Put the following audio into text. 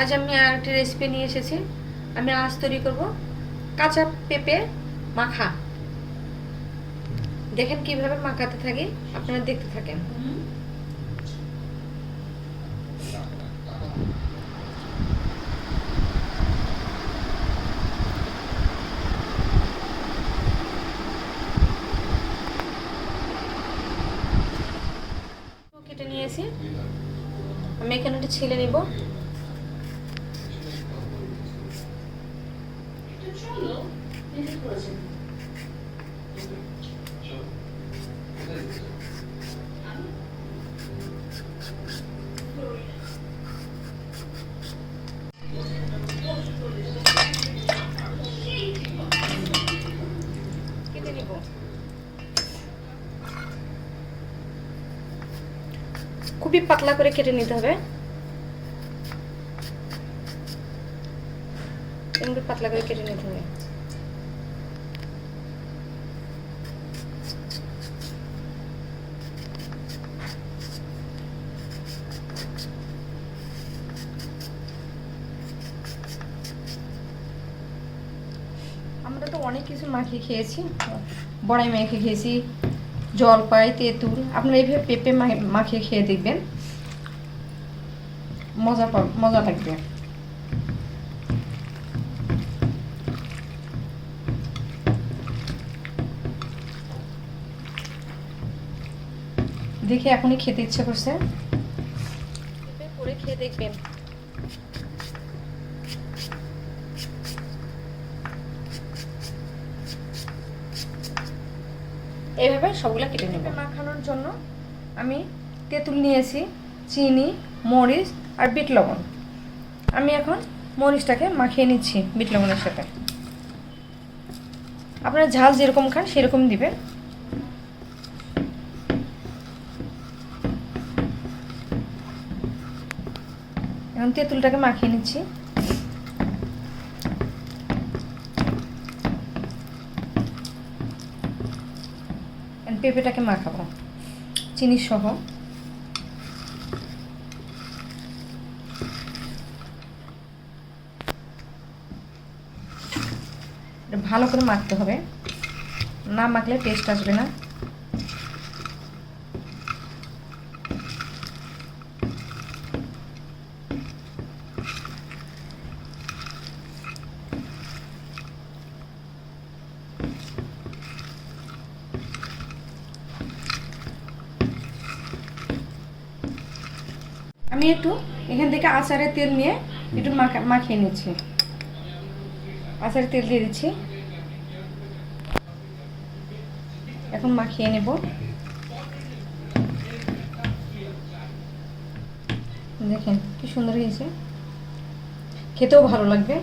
আজ আমি আর একটা রেসিপি নিয়ে এসেছি। আমি আজ তৈরি করব কাঁচা পেঁপে মাখা। দেখেন কীভাবে মাখাতে থাকি, আপনারা দেখতে থাকেন। কেটে আমি এখানে একটা ছেলে নিব কেটে নিব খুবই পাতলা করে কেটে নিতে হবে। পাতলা করে কেটে নিতে হবে। আমরা তো অনেক কিছু মাখিয়ে খেয়েছি। বড়াই মেখে খেয়েছি, জলপাই, তেঁতুল। আপনারা এইভাবে পেঁপে মাখিয়ে খেয়ে দেখবেন। মজা মজা লাগবে। দেখে এখনই খেতে ইচ্ছে করছে। করে খেয়ে দেখবেন। এইভাবে সবগুলো কেটে নেব। মাখানোর জন্য আমি তেঁতুল নিয়েছি, চিনি, মরিচ আর বিট লবণ। আমি এখন মরিচটাকে মাখিয়ে নিচ্ছি বিট লবণের সাথে। আপনারা ঝাল যেরকম খান সেরকম দিবেন। এখন তেঁতুলটাকে মাখিয়ে নিচ্ছি। পেঁপেটাকে মাখাবো। চিনি সহ। ভালো করে মাখতে হবে। না মাখলে টেস্ট আসবে না। আমি একটু এখান থেকে আচারের তেল নিয়ে একটু মাখা মাখিয়ে নিচ্ছি। আচারের তেল দিয়ে দিচ্ছি। এখন মাখিয়ে নেব। দেখেন কি সুন্দর হয়েছে। খেতেও ভালো লাগবে।